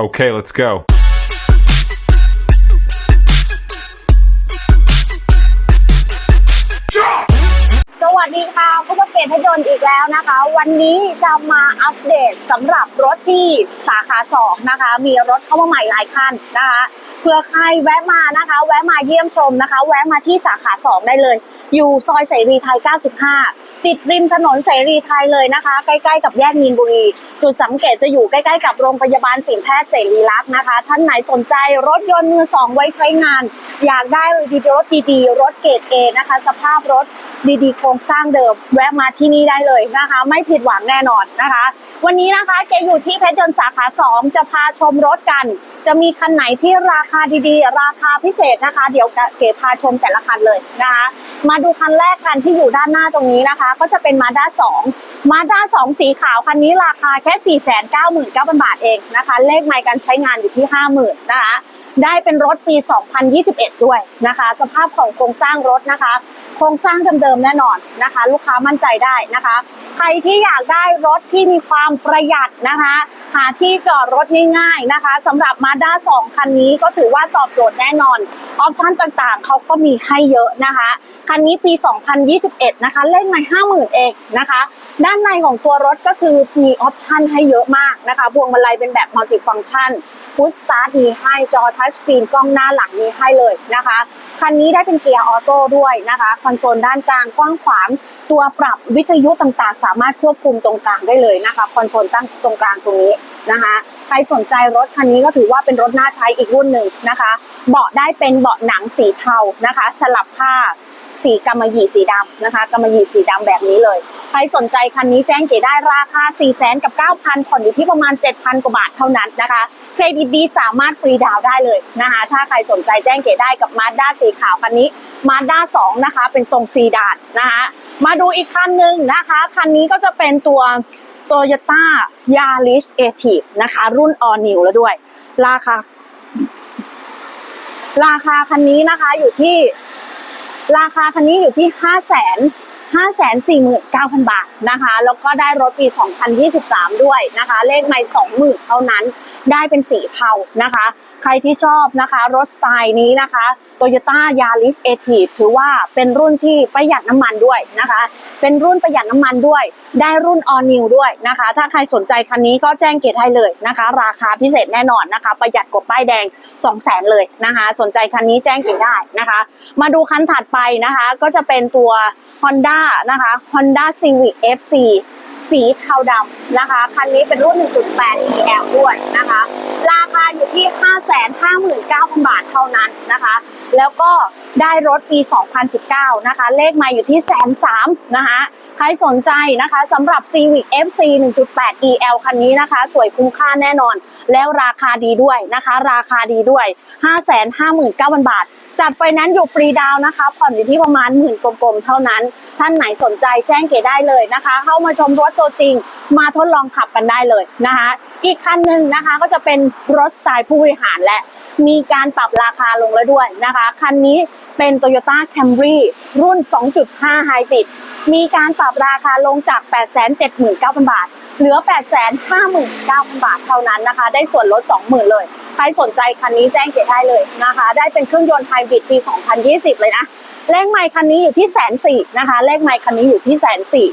Okay, let's go. สวัสดีค่ะผู้ประเกตพยนต์อีกแล้วนะคะ วันนี้จะมาอัปเดตสำหรับรถที่สาขาสองนะคะ มีรถเข้ามาใหม่หลายคันนะคะเพื่อใครแวะมานะคะ แวะมาเยี่ยมชมนะคะ แวะมาที่สาขาสองได้เลย อยู่ซอยเสรีไทย 95 ติดริมถนนเสรีไทยเลยนะคะ ใกล้ๆกับแยกมีนบุรี จุดสังเกตจะอยู่ใกล้ๆกับโรงพยาบาลสินแพทย์เสรีรักษ์นะคะ ท่านไหนสนใจรถยนต์มือสองไว้ใช้งาน อยากได้ดีรถดีๆรถเกรดเอนะคะ สภาพรถ ดีๆโครงสร้างเดิมแวะมาที่นี่ได้เลยนะคะ ไม่ผิดหวังแน่นอนนะคะ วันนี้นะคะเกอยู่ที่เพชรยนต์สาขาสองจะพาชมรถกัน จะมีคันไหนที่ราคาดีๆ ราคาพิเศษนะคะ เดี๋ยวเก๋พาชมแต่ละคันเลยนะคะ มาดูคันแรกคันที่อยู่ด้านหน้าตรงนี้นะคะ ก็จะเป็นมาด้า2มาด้า2สีขาวคันนี้ราคาแค่ 499,000 บาทเองนะคะ เลขไมล์การใช้งานอยู่ที่ 50,000นะคะได้เป็นรถปี 2021 ด้วยนะคะ สภาพของโครงสร้างรถนะคะ ครงสร้างเดิมๆแน่นอนนะคะ ลูกค้ามั่นใจได้นะคะ ใครที่อยากได้รถที่มีความประหยัดนะคะ หาที่จอดรถง่ายๆนะคะสำหรับ Mazda 2 คันนี้ก็ถือว่าตอบโจทย์แน่นอน ออปชั่นต่างๆ เขาก็มีให้เยอะนะคะ คันนี้ปี 2021 นะคะ เล่นมา50,000 เองนะคะ ด้านในของตัวรถก็คือมีออปชันให้เยอะมากนะคะพวงมาลัยเป็นแบบมัลติฟัง c t ชันพุชสตาร์ทมีให้จอทัชสกรีนกล้องหน้าหลังมีให้เลยนะคะ คันนี้ได้เป็นเกียร์ออโต้ด้วยนะคะคอนโซลด้านกลางกว้างขวางตัวปรับวิทยุต่างๆ สามารถควบคุมตรงกลางได้เลยนะคะคอนโซลตั้งตรงกลางตรงนี้นะคะใครสนใจรถคันนี้ก็ถือว่าเป็นรถน่าใช้อีกรุ่นหนึ่งนะคะ เบาะได้เป็นเบาะหนังสีเทานะคะ สลับผ้า สีกำมะหยี่สีดำนะคะกำมะหยี่สีดำแบบนี้เลย ใครสนใจคันนี้แจ้งเก๋ได้ราคา 4 0 0 0 0กับ 9,000ผ่อนอยู่ที่ประมาณ 7,000 กว่าบาทเท่านั้นนะคะ เครดิตดีสามารถฟรีดาวได้เลยนะคะ ถ้าใครสนใจแจ้งเก๋ได้กับมาด้าสีขาวคันนี้มาด้า2นะคะ เป็นทรงซีดานนะคะ มาดูอีกคันหนึ่งนะคะ คันนี้ก็จะเป็นตัว Toyota Yaris a t i v นะคะ รุ่น All New แล้วด้วย ราคา ราคาคันนี้นะคะอยู่ที่ ราคาคันนี้อยู่ที่5 0 0 0 0 5 4 9 0 0 0 บาทนะคะ แล้วก็ได้รถปี 2023 ด้วยนะคะ เลขไม่20,000 เท่านั้นได้เป็นสีเทานะคะ ใครที่ชอบนะคะรถสไตล์นี้นะคะ Toyota Yaris a t i v ถือว่าเป็นรุ่นที่ประหยัดน้ำมันด้วยนะคะ เป็นรุ่นประหยัดน้ำมันด้วย ได้รุ่น All New ด้วยนะคะ ถ้าใครสนใจคันนี้ก็แจ้งเกตให้เลยนะคะ ราคาพิเศษแน่นอนนะคะ ประหยัดกว่าป้ายแดง 200,000เลยนะคะ สนใจคันนี้แจ้งเกตได้นะคะ มาดูคันถัดไปนะคะ ก็จะเป็นตัว Honda นะคะ Honda Civic FC สีเทาดำนะคะ คันนี้เป็นรุ่น 1.8 EL ด้วยนะคะ ราคาอยู่ที่ 559,000 บาทเท่านั้นนะคะ แล้วก็ได้รถปี 2019 นะคะ เลขมาอยู่ที่แสนสามนะคะ ใครสนใจนะคะสำหรับ Civic FC 1.8 EL คันนี้นะคะ สวยคุ้มค่าแน่นอน แล้วราคาดีด้วยนะคะ ราคาดีด้วย 559,000 บาท จัดไฟแนนซ์อยู่ฟรีดาวนะคะ ผ่อนอยู่ที่ประมาณหมื่นกลมๆเท่านั้น ท่านไหนสนใจแจ้งเก๋ได้เลยนะคะ เข้ามาชมรถตัวจริง มาทดลองขับกันได้เลยนะคะ อีกคันหนึ่งนะคะก็จะเป็นรถสไตล์ผู้บริหารและมีการปรับราคาลงแล้วด้วยนะคะ คันนี้เป็น Toyota Camry รุ่น 2.5 Hybrid มีการปรับราคาลงจาก 879,000 บาท เหลือ 859,000 บาทเท่านั้นนะคะ ได้ส่วนลด 20,000 เลย ครสนใจคันนี้แจ้งเก๋ได้เลยนะคะ ได้เป็นเครื่องยนต์ไฮบริดปี 2020 เลยนะเลขไมค์คันนี้อยู่ที่แสนสี่นะคะ เลขไมค์คันนี้อยู่ที่แสนสี่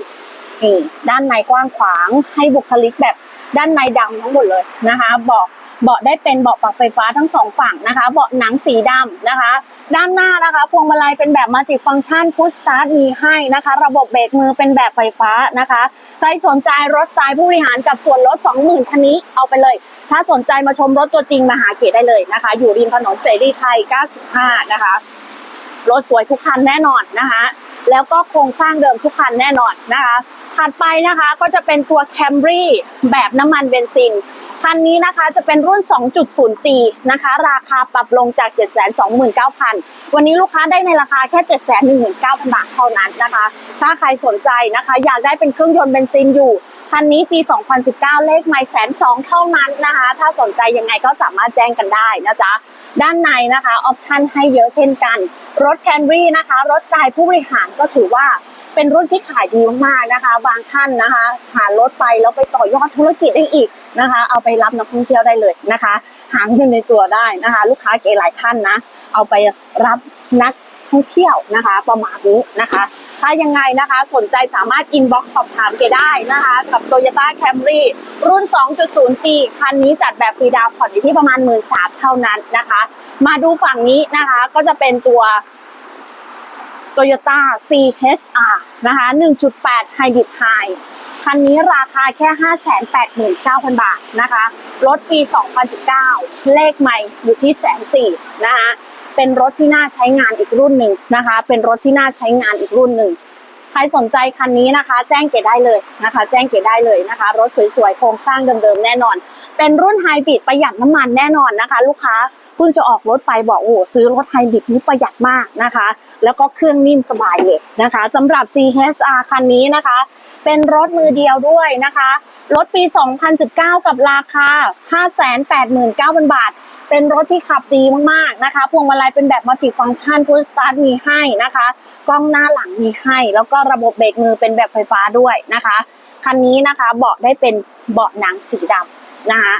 นี่ด้านในกว้างขวางให้บุคลิกแบบด้านในดำทั้งหมดเลยนะคะเบาะเบาะได้เป็นเบาะปรับไฟฟ้าทั้งสองฝั่งนะคะ เบาะหนังสีดำนะคะ ด้านหน้านะคะ พวงมาลัยเป็นแบบมัลติฟังก์ชันพุชสตาร์ทมีให้นะคะ ระบบเบรกมือเป็นแบบไฟฟ้านะคะ ใครสนใจรถสไตล์ผู้บริหารกับส่วนลด20,000คันนี้เอาไปเลย ถ้าสนใจมาชมรถตัวจริงมาหาเกดได้เลยนะคะ อยู่ริมถนนเสรีไทย 95 นะคะ รถสวยทุกคันแน่นอนนะคะ แล้วก็โครงสร้างเดิมทุกคันแน่นอนนะคะ ถัดไปนะคะก็จะเป็นตัว Camry แบบน้ำมันเบนซินคันนี้นะคะจะเป็นรุ่น 2.0G นะคะ ราคาปรับลงจาก 729,000 วันนี้ลูกค้าได้ในราคาแค่ 719,000 บาทเท่านั้นนะคะ ถ้าใครสนใจนะคะ อยากได้เป็นเครื่องยนต์เบนซินอยู่ คันนี้ปี 2019 เลขไม่แสนสองเท่านั้นนะคะ ถ้าสนใจยังไงก็สามารถแจ้งกันได้นะจ๊ะ ด้านในนะคะออปชันให้เยอะเช่นกัน รถแคนรีนะคะ รถสไตล์ผู้บริหารก็ถือว่าเป็นรุ่นที่ขายดีมากๆนะคะ บางท่านนะคะ หารถไปแล้วไปต่อยอดธุรกิจได้อีกนะคะ เอาไปรับนักท่องเที่ยวได้เลยนะคะ หาเงินในตัวได้นะคะ ลูกค้าเกหลายท่านนะ เอาไปรับนัก ท่องเที่ยวนะคะ ประมาณนี้นะคะ ถ้ายังไงนะคะสนใจสามารถอินบ็อกซ์สอบถามเกได้นะคะ กับ Toyota Camry รุ่น 2.0G คันนี้จัดแบบฟรีดาวผ่อนอยู่ที่ประมาณ 1 3ื่นเท่านั้นนะคะ มาดูฝั่งนี้นะคะก็จะเป็นตัว Toyota CHR นะคะ 1.8 Hybrid High คันนี้ราคาแค่ 589,000 บาทนะคะ รถปี 2019 เลขใหม่อยู่ที่แสนสี่นะคะ เป็นรถที่น่าใช้งานอีกรุ่นหนึ่งนะคะ เป็นรถที่น่าใช้งานอีกรุ่นหนึ่งใครสนใจคันนี้นะคะ แจ้งเกดได้เลยนะคะ แจ้งเกดได้เลยนะคะ รถสวยๆโครงสร้างเดิมๆแน่นอน เป็นรุ่นไฮบริดประหยัดน้ำมันแน่นอนนะคะ ลูกค้าเพิ่งจะออกรถไปบอกโอ้ซื้อรถไฮบริดนี้ประหยัดมากนะคะ แล้วก็เครื่องนิ่มสบายเลยนะคะสำหรับ CHR คันนี้นะคะ เป็นรถมือเดียวด้วยนะคะรถปี 2019 กับราคา 589,000 บาท เป็นรถที่ขับดีมากๆนะคะ พวงมาลัยเป็นแบบมัลติฟังก์ชันพุชสตาร์ทมีให้นะคะ กล้องหน้าหลังมีให้ แล้วก็ระบบเบรกมือเป็นแบบไฟฟ้าด้วยนะคะ คันนี้นะคะเบาะได้เป็นเบาะหนังสีดำนะคะ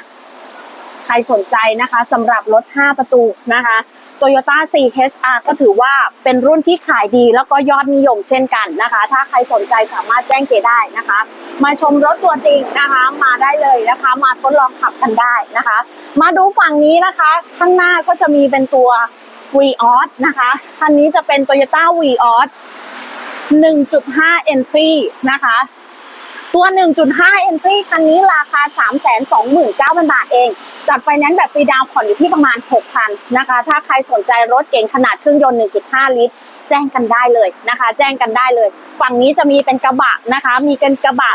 ใครสนใจนะคะสำหรับรถ 5 ประตูนะคะ Toyota CHR ก็ถือว่าเป็นรุ่นที่ขายดีแล้วก็ยอดนิยมเช่นกันนะคะ ถ้าใครสนใจสามารถแจ้งเกได้นะคะ มาชมรถตัวจริงนะคะมาได้เลยนะคะ มาทดลองขับกันได้นะคะ มาดูฝั่งนี้นะคะ ข้างหน้าก็จะมีเป็นตัว v ีออสนะคะคันนี้จะเป็น Toyota v ีออส1.5 Entry นะคะ ตัว 1.5 Entry คันนี้ราคา 329,000 บาทเอง จัดไฟแนนซ์แบบฟรีดาวผ่อนอยู่ที่ประมาณ 6,000 นะคะ ถ้าใครสนใจรถเก๋งขนาดเครื่องยนต์ 1.5 ลิตร แจ้งกันได้เลยนะคะ แจ้งกันได้เลย ฝั่งนี้จะมีเป็นกระบะนะคะ มีเป็นกระบะ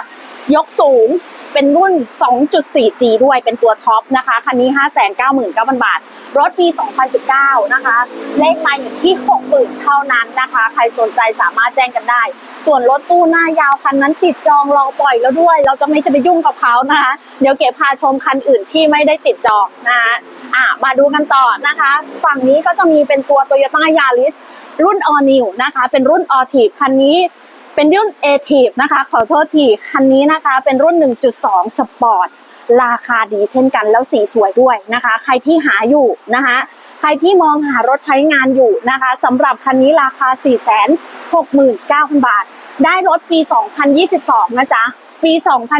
ยกสูง เป็นรุ่น 2.4G ด้วยเป็นตัวท็อปนะคะ คันนี้ 599,000 บาท รถปี 2019 นะคะ เลขมาอยู่ที่ 60,000 เท่านั้นนะคะ ใครสนใจสามารถแจ้งกันได้ ส่วนรถตู้หน้ายาวคันนั้นติดจองรอปล่อยแล้วด้วย เราจะไม่จะไปยุ่งกับเขานะคะ เดี๋ยวเก็บพาชมคันอื่นที่ไม่ได้ติดจองนะคะอะมาดูกันต่อนะคะ ฝั่งนี้ก็จะมีเป็นตัว Toyota Yaris รุ่น All New นะคะ เป็นรุ่น All t i v คันนี้ เป็นรุ่น a t i v นะคะ ขอโทษที คันนี้นะคะเป็นรุ่น 1.2 Sport ราคาดีเช่นกันแล้วสีสวยด้วยนะคะ ใครที่หาอยู่นะคะ ใครที่มองหารถใช้งานอยู่นะคะสำหรับคันนี้ราคา 469,000 บาท ได้รถปี 2022 นะจ๊ะ ปี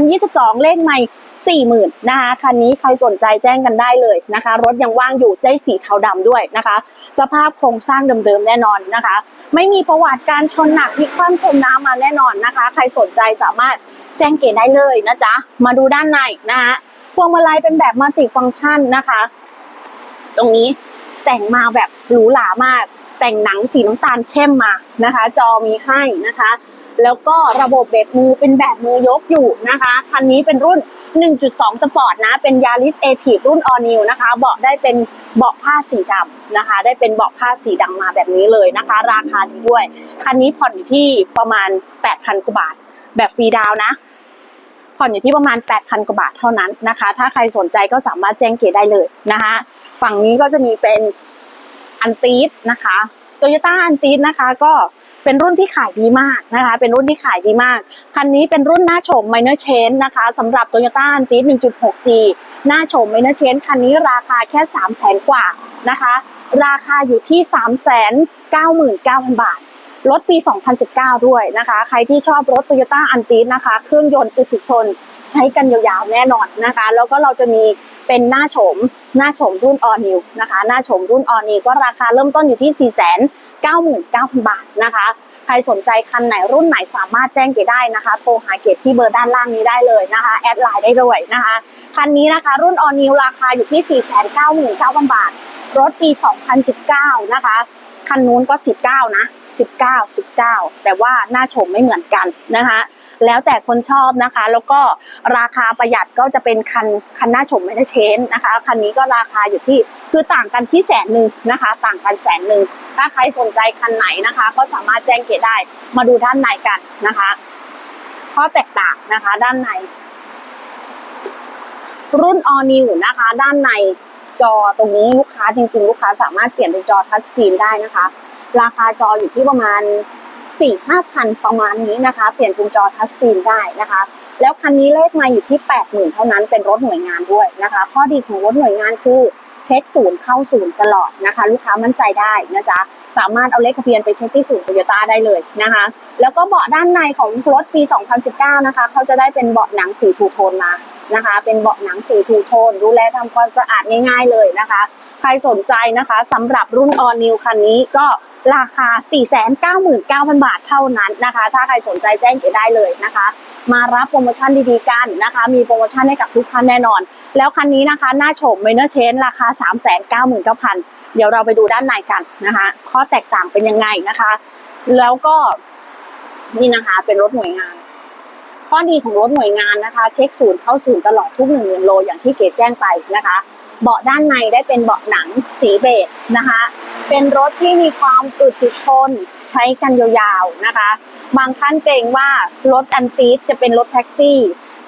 2022 เลขใหม่ 40,000นะคะคันนี้ใครสนใจแจ้งกันได้เลยนะคะ รถยังว่างอยู่ได้สีเทาดำด้วยนะคะ สภาพโครงสร้างเดิมๆแน่นอนนะคะ ไม่มีประวัติการชนหนักพลิกคว่ำจมน้ำมาแน่นอนนะคะ ใครสนใจสามารถแจ้งเกณฑ์ได้เลยนะจ๊ะมาดูด้านในนะคะพวงมาลัยเป็นแบบมัลติฟังก์ชันนะคะ ตรงนี้แต่งมาแบบหรูหรามาก แต่งหนังสีน้ำตาลเข้มมานะคะ จอมีให้นะคะ แล้วก็ระบบเบรกมือเป็นแบบมือยกอยู่นะคะ คันนี้เป็นรุ่น 1.2 สปอร์ตนะ เป็น Yaris a t i v รุ่น All New นะคะ เบาะได้เป็นเบาะผ้าสีดำนะคะ ได้เป็นเบาะผ้าสีดำมาแบบนี้เลยนะคะ ราคาดีด้วย คันนี้ผ่อนอยู่ที่ประมาณ 8,000กว่าบาท แบบฟรีดาวนะผ่อนอยู่ที่ประมาณ 8,000 กว่าบาทเท่านั้นนะคะ ถ้าใครสนใจก็สามารถแจ้งเกได้เลยนะคะ ฝั่งนี้ก็จะมีเป็นอันตีสนะคะโตโยต้าอันตีสนะคะก็ เป็นรุ่นที่ขายดีมากนะคะ เป็นรุ่นที่ขายดีมาก คันนี้เป็นรุ่นหน้าโฉม minor change นะคะสำหรับ Toyota a n t i s 1.6G หน้าโฉม minor change คันนี้ราคาแค่ 3 0 0 0 0 0 กว่านะคะ ราคาอยู่ที่ 399,000 บาท รถปี 2019 ด้วยนะคะ ใครที่ชอบรถ Toyota a n t i s นะคะ เครื่องยนต์อึดถึกทน ใช้กันยาวๆแน่นอนนะคะ แล้วก็เราจะมีเป็นหน้าโฉมหน้าโฉมรุ่น All New นะคะ หน้าโฉมรุ่น All New ก็ราคาเริ่มต้นอยู่ที่ 499,000 บาทนะคะ ใครสนใจคันไหนรุ่นไหนสามารถแจ้งเกดได้นะคะ โทรหาเกดที่เบอร์ด้านล่างนี้ได้เลยนะคะ แอดไลน์ได้ด้วยนะคะ คันนี้นะคะรุ่น All New ราคาอยู่ที่ 499,000 บาท รถปี 2019 นะคะคันนู้นก็ 19 นะ 19 19 แต่ว่าหน้าชมไม่เหมือนกันนะคะ แล้วแต่คนชอบนะคะ แล้วก็ราคาประหยัดก็จะเป็นคันคันหน้าชมไม่ได้เชนนะคะ คันนี้ก็ราคาอยู่ที่คือต่างกันที่แสนหนึ่งนะคะ ต่างกันแสนหนึ่งถ้าใครสนใจคันไหนนะคะ ก็สามารถแจ้งเกดได้มาดูด้านในกันนะคะข้อแตกต่างนะคะ ด้านใน รุ่น All New นะคะ ด้านในจอตรงนี้ลูกค้าจริง ๆ ลูกค้าสามารถเปลี่ยนเป็นจอทัชสกรีนได้นะคะ ราคาจออยู่ที่ประมาณ สี่ห้าพันประมาณนี้นะคะ เปลี่ยนกุญจอทัชสกรีนได้นะคะ แล้วคันนี้เลขมาอยู่ที่แปดหมื่นเท่านั้นเป็นรถหน่วยงานด้วยนะคะ ข้อดีของรถหน่วยงานคือเช็คศูนย์เข้าศูนย์ตลอดนะคะ ลูกค้ามั่นใจได้นะจ๊ะสามารถเอาเลขทะเบียนไปเช็คที่ศูนย์โตโยต้าได้เลยนะคะ แล้วก็เบาะด้านในของรถปี 2019 นะคะ เขาจะได้เป็นเบาะหนังสีทูโทนมานะคะ เป็นเบาะหนังสีทูโทน ดูแลทำความสะอาดง่ายๆเลยนะคะ ใครสนใจนะคะสำหรับรุ่น All New คันนี้ก็ราคา 499,000 บาทเท่านั้นนะคะ ถ้าใครสนใจแจ้งเกได้เลยนะคะ มารับโปรโมชั่นดีๆกันนะคะ มีโปรโมชั่นให้กับทุกท่านแน่นอน แล้วคันนี้นะคะ หน้าโฉม Minor Change ราคา 399,000 เดี๋ยวเราไปดูด้านในกันนะคะ ข้อแตกต่างเป็นยังไงนะคะ แล้วก็นี่นะคะเป็นรถหน่วยงาน ข้อดีของรถหน่วยงานนะคะ เช็คศูนย์เข้าศูนย์ตลอดทุกหนึ่งโลอย่างที่เกดแจ้งไปนะคะ เบาะด้านในได้เป็นเบาะหนังสีเบจนะคะ เป็นรถที่มีความอึดถึกทนใช้กันยาวๆนะคะ บางท่านเกรงว่ารถอันตีดจะเป็นรถแท็กซี่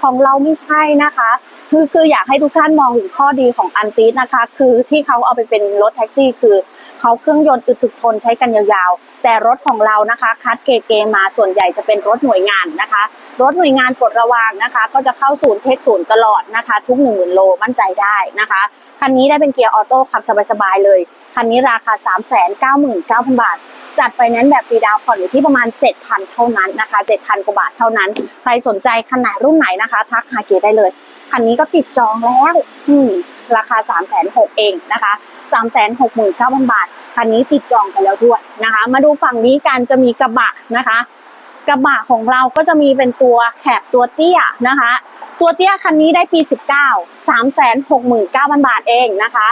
ของเราไม่ใช่นะคะ คือคืออยากให้ทุกท่านมองถึงข้อดีของอันตีดนะคะ คือที่เขาเอาไปเป็นรถแท็กซี่ คือ เขาเครื่องยนต์อึดถึกทนใช้กันยาวๆ แต่รถของเรานะคะคัดเกเกมาส่วนใหญ่จะเป็นรถหน่วยงานนะคะ รถหน่วยงานกดระวางนะคะ ก็จะเข้าศูนย์เทคศูนย์ตลอดนะคะ ทุกหนึ่งหมื่นโลมั่นใจได้นะคะคันนี้ได้เป็นเกียร์ออโต้ขับสบายๆเลย คันนี้ราคา 3 9 9 0 0 0 บาท จัดไฟแนนซ์แบบฟรีดาวผ่อนอยู่ที่ประมาณ 7,000 เท่านั้นนะคะ 7,000 กว่าบาทเท่านั้น ใครสนใจคันไหนรุ่นไหนนะคะ ทักหาเกียร์ได้เลย คันนี้ก็ติดจองแล้วอืมราคา3 6 0 0 0เองนะคะ369,000บาท คันนี้ติดจองไปแล้วด้วยนะคะ มาดูฝั่งนี้กันจะมีกระบะนะคะ กระบะของเราก็จะมีเป็นตัวแคบตัวเตี้ยนะคะ ตัวเตี้ยคันนี้ได้ปี 19 369,000 บาทเองนะคะ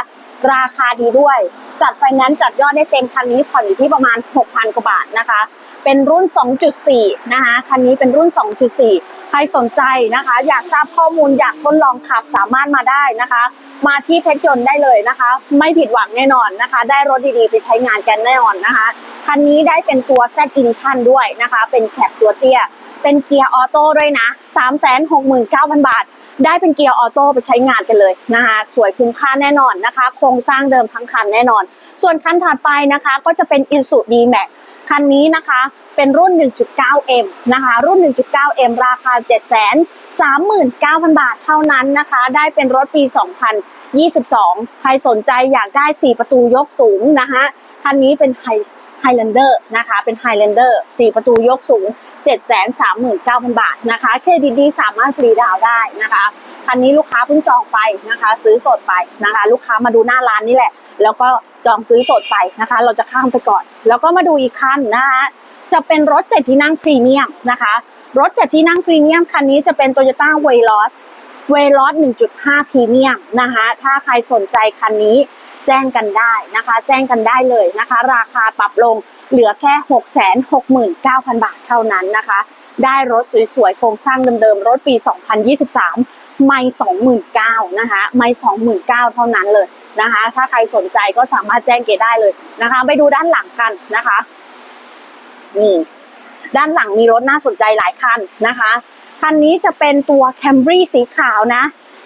ราคาดีด้วย จัดไฟแนนซ์จัดยอดได้เต็มคันนี้ผ่อนอยู่ที่ประมาณ 6,000 กว่าบาทนะคะ เป็นรุ่น 2.4 นะคะ คันนี้เป็นรุ่น 2.4 ใครสนใจนะคะ อยากทราบข้อมูลอยากทดลองขับสามารถมาได้นะคะ มาที่เพชรยนต์ได้เลยนะคะ ไม่ผิดหวังแน่นอนนะคะ ได้รถดีๆ ไปใช้งานกันแน่นอนนะคะ คันนี้ได้เป็นตัว Z Edition ด้วยนะคะ เป็นแคปตัวเตี้ย เป็นเกียร์ออโต้ด้วยนะ 369,000 บาท ได้เป็นเกียร์ออโต้ไปใช้งานกันเลยนะคะ สวยคุ้มค่าแน่นอนนะคะ โครงสร้างเดิมทั้งคันแน่นอน ส่วนคันถัดไปนะคะ ก็จะเป็น i s u d m a x คันนี้นะคะ เป็นรุ่น 1.9M นะคะ รุ่น 1.9M ราคา 739,000 บาทเท่านั้นนะคะ ได้เป็นรถปี 2022 ใครสนใจอยากได้ 4 ประตูยกสูงนะคะคันนี้เป็นไฮไฮแลนเดอร์นะคะ เป็นไฮแลนเดอร์4ประตูยกสูง 739,000 บาทนะคะ เครดิตดีสามารถฟรีดาวได้นะคะ คันนี้ลูกค้าเพิ่งจองไปนะคะ ซื้อสดไปนะคะ ลูกค้ามาดูหน้าร้านนี่แหละ แล้วก็จองซื้อสดไปนะคะ เราจะข้ามไปก่อน แล้วก็มาดูอีกคันนะคะจะเป็นรถเจ็ดที่นั่งพรีเมียมนะคะ รถเจ็ดที่นั่งพรีเมียมคันนี้จะเป็น Toyota w a y l o s w a y l o s 1.5พรีเมียมนะคะ ถ้าใครสนใจคันนี้แจ้งกันได้นะคะ แจ้งกันได้เลยนะคะ ราคาปรับลงเหลือแค่ 669,000 บาทเท่านั้นนะคะ ได้รถสวยๆ โครงสร้างเดิมๆ รถปี 2023 ไม่29,000นเก้านะคะ ไม่29,000เก้าเท่านั้นเลยนะคะ ถ้าใครสนใจก็สามารถแจ้งเกดได้เลยนะคะ ไปดูด้านหลังกันนะคะนี่ด้านหลังมีรถน่าสนใจหลายคันนะคะ คันนี้จะเป็นตัว Camry สีขาวนะ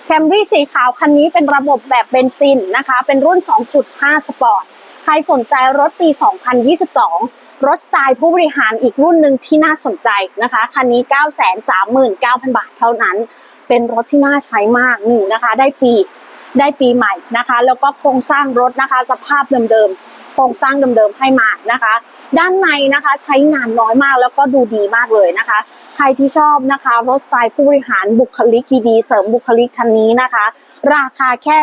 Camry สีขาวคันนี้เป็นระบบแบบเบนซินนะคะ เป็นรุ่น 2.5 สปอร์ต ใครสนใจรถปี 2022 รถสไตล์ผู้บริหารอีกรุ่นหนึ่งที่น่าสนใจนะคะ คันนี้ 939,000 บาทเท่านั้น เป็นรถที่น่าใช้มากหนึ่งนะคะ ได้ปีได้ปีใหม่นะคะ แล้วก็โครงสร้างรถนะคะ สภาพเดิมๆโครงสร้างเดิมๆให้มานะคะ ด้านในนะคะใช้งานน้อยมากแล้วก็ดูดีมากเลยนะคะ ใครที่ชอบนะคะ รถสไตล์ผู้บริหารบุคลิกดีเสริมบุคลิกคันนี้นะคะ ราคาแค่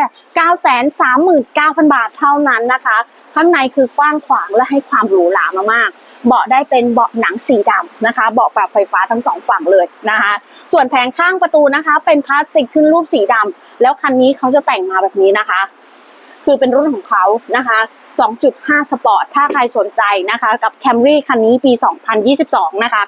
939,000 บาทเท่านั้นนะคะ ข้างในคือกว้างขวางและให้ความหรูหรามากๆ เบาะได้เป็นเบาะหนังสีดำนะคะ เบาะปรับไฟฟ้าทั้งสองฝั่งเลยนะคะ ส่วนแผงข้างประตูนะคะ เป็นพลาสติกขึ้นรูปสีดำแล้วคันนี้เขาจะแต่งมาแบบนี้นะคะ คือเป็นรุ่นของเขานะคะ2.5 สปอร์ต ถ้าใครสนใจนะคะ กับ Camry คันนี้ปี 2022 นะคะ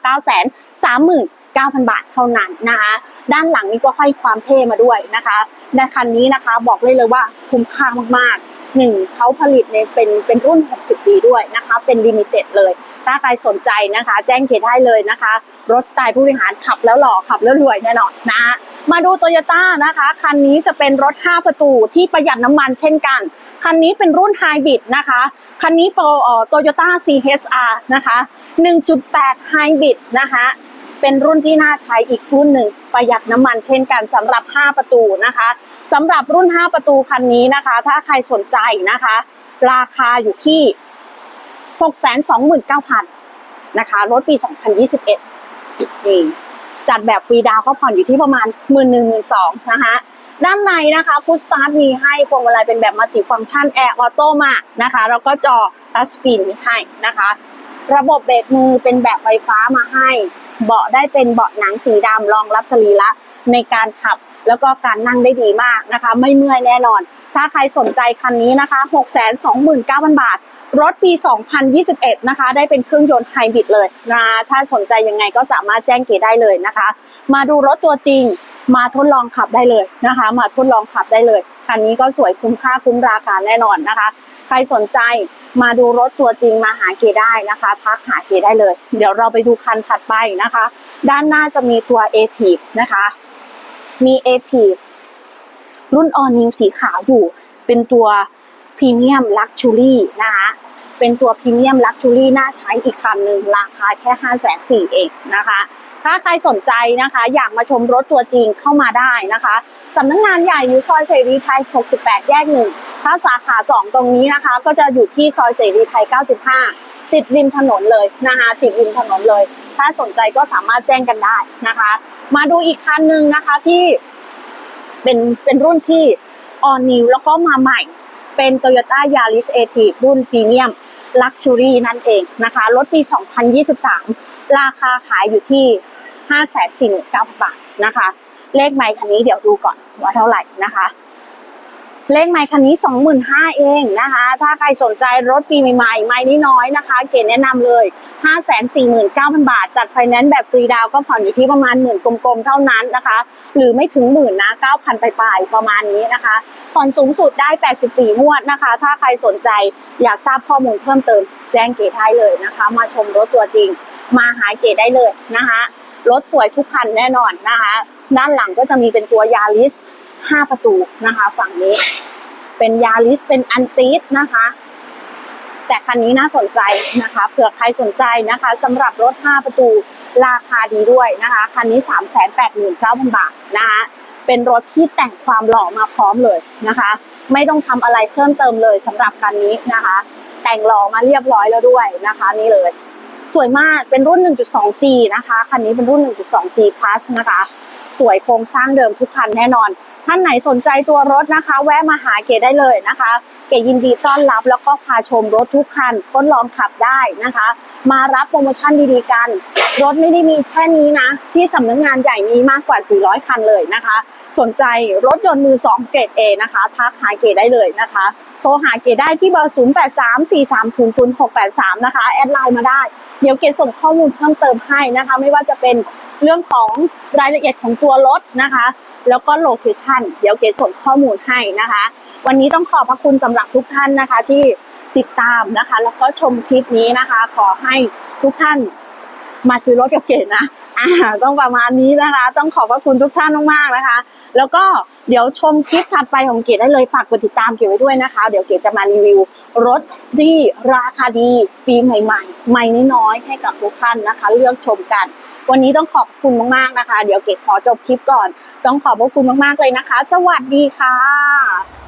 939,000 บาทเท่านั้นนะคะ ด้านหลังนี้ก็ให้ความเท่มาด้วยนะคะ ในคันนี้นะคะบอกเลยเลยว่าคุ้มค่ามากๆหนึ่งเขาผลิตในเป็นเป็นรุ่น 60 ปีด้วยนะคะ เป็นลิมิเต็ดเลย ถ้าใครสนใจนะคะ แจ้งเกดได้เลยนะคะ รถสไตล์ผู้บริหารขับแล้วหล่อขับแล้วรวยแน่นอนนะคะมาดูโตโยต้านะคะคันนี้จะเป็นรถ 5 ประตูที่ประหยัดน้ำมันเช่นกัน คันนี้เป็นรุ่นไฮบริดนะคะคันนี้โปรโตโยต้า CHR นะคะ 1.8ไฮบริดนะคะเป็นรุ่นที่น่าใช้อีกรุ่นหนึ่งประหยัดน้ำมันเช่นกันสำหรับ 5 ประตูนะคะสำหรับรุ่น 5 ประตูคันนี้นะคะ ถ้าใครสนใจนะคะ ราคาอยู่ที่ 629,000นะคะรถปี 2021นี่จัดแบบฟรีดาวก็ผ่อนอยู่ที่ประมาณ 1 1 0 0 0 2นะคะด้านในนะคะพุชสตาร์ทมีให้พวงมาลัยเป็นแบบมัลติฟังก์ชันแอร์ออโต้มานะคะ แล้วก็จอทัชสกรีนมีให้นะคะ ระบบเบรกมือเป็นแบบไฟฟ้ามาให้ เบาะได้เป็นเบาะหนังสีดำรองรับสรีระในการขับแล้วก็การนั่งได้ดีมากนะคะ ไม่เมื่อยแน่นอน ถ้าใครสนใจคันนี้นะคะ 629,000 บาท รถปี 2021 นะคะ ได้เป็นเครื่องยนต์ไฮบริดเลยนะถ้าสนใจยังไงก็สามารถแจ้งเกได้เลยนะคะ มาดูรถตัวจริง มาทดลองขับได้เลยนะคะ มาทดลองขับได้เลย คันนี้ก็สวยคุ้มค่าคุ้มราคาแน่นอนนะคะ ใครสนใจมาดูรถตัวจริงมาหาเกได้นะคะทักหาเกได้เลย เดี๋ยวเราไปดูคันถัดไปนะคะ ด้านหน้าจะมีตัว a t i v นะคะ มี a t i v รุ่นออนิวสีขาวอยู่ เป็นตัว พรีเมียมลักชูรี่นะคะเป็นตัวพรีเมียมลักชูรี่น่าใช้อีกคันหนึ่งราคาแค่5 4 0 0 0เองนะคะ ถ้าใครสนใจนะคะ อยากมาชมรถตัวจริงเข้ามาได้นะคะสำนักงงานใหญ่อยู่ซอยเสรีไทย 68 แยกหนึ่งถ้าสาขา 2 ตรงนี้นะคะ ก็จะอยู่ที่ซอยเสรีไทย 95 ติดริมถนนเลยนะคะติดริมถนนเลย ถ้าสนใจก็สามารถแจ้งกันได้นะคะ มาดูอีกคันหนึ่งนะคะที่เป็นเป็นรุ่นที่ออนนิวแล้วก็มาใหม่ เป็น Toyota Yaris a t รุ่นพรีเมียม Luxury นั่นเองนะคะ รถปี 2023 ราคาขายอยู่ที่ 549,000 บาทนะคะ เลขไมค์คันนี้เดี๋ยวดูก่อนว่าเท่าไหร่นะคะ เลขไมค์คันนี้ 25,000เองนะคะ ถ้าใครสนใจรถปีใหม่ๆ ไมค์นี้น้อยนะคะ เกณฑ์แนะนำเลย 549,000 บาท จัดไฟแนนซ์แบบฟรีดาวก็ผ่อนอยู่ที่ประมาณหมื่นกลมๆ เท่านั้นนะคะ หรือไม่ถึงหมื่นนะ 9,000ปลายๆประมาณนี้นะคะ ผ่อนสูงสุดได้ 84 งวดนะคะ ถ้าใครสนใจอยากทราบข้อมูลเพิ่มเติมแจ้งเกได้เลยนะคะ มาชมรถตัวจริง มาหาเกได้เลยนะคะ รถสวยทุกคันแน่นอนนะคะ ด้านหลังก็จะมีเป็นตัวยาริส 5ประตูนะคะ ฝั่งนี้ เป็นยาริสเป็นอันติสนะคะ แต่คันนี้น่าสนใจนะคะ เผื่อใครสนใจนะคะสำหรับรถ 5 ประตูราคาดีด้วยนะคะ คันนี้ 389,000 บาทนะคะเป็นรถที่แต่งความหล่อมาพร้อมเลยนะคะ ไม่ต้องทำอะไรเพิ่มเติมเลยสำหรับคันนี้นะคะ แต่งหล่อมาเรียบร้อยแล้วด้วยนะคะ นี่เลยสวยมาก เป็นรุ่น 1.2G นะคะ คันนี้เป็นรุ่น 1.2G Plus นะคะ สวยโครงสร้างเดิมทุกคันแน่นอน ท่านไหนสนใจตัวรถนะคะ แวะมาหาเกดได้เลยนะคะ เกดยินดีต้อนรับแล้วก็พาชมรถทุกคันทดลองขับได้นะคะ มารับโปรโมชั่นดีๆกัน รถไม่ได้มีแค่นี้นะ ที่สำนักงานใหญ่มีมากกว่า 400 คันเลยนะคะ สนใจรถยนต์มือ 2 เกรด A นะคะทักหาเกดได้เลยนะคะ โทรหาเกดได้ที่เบอร์ 0834300683 นะคะ แอดไลน์มาได้ เดี๋ยวเกดส่งข้อมูลเพิ่มเติมให้นะคะ ไม่ว่าจะเป็นเรื่องของรายละเอียดของตัวรถนะคะ แล้วก็โลเคชันเดี๋ยวเกดส่งข้อมูลให้นะคะ วันนี้ต้องขอบพระคุณสำหรับทุกท่านนะคะที่ติดตามนะคะ แล้วก็ชมคลิปนี้นะคะ ขอให้ทุกท่านมาซื้อรถกับเกดนะอ่าต้องประมาณนี้นะคะ ต้องขอบพระคุณทุกท่านมากๆนะคะ แล้วก็เดี๋ยวชมคลิปถัดไปของเกดได้เลยฝากกดติดตามเกดไว้ด้วยนะคะ เดี๋ยวเกดจะมารีวิวรถที่ราคาดีปีใหม่ ๆ ใหม่น้อยๆให้กับทุกท่านนะคะ เลือกชมกัน วันนี้ต้องขอบคุณมากๆนะคะ เดี๋ยวเกดขอจบคลิปก่อน ต้องขอบพระคุณมากๆเลยนะคะ สวัสดีค่ะ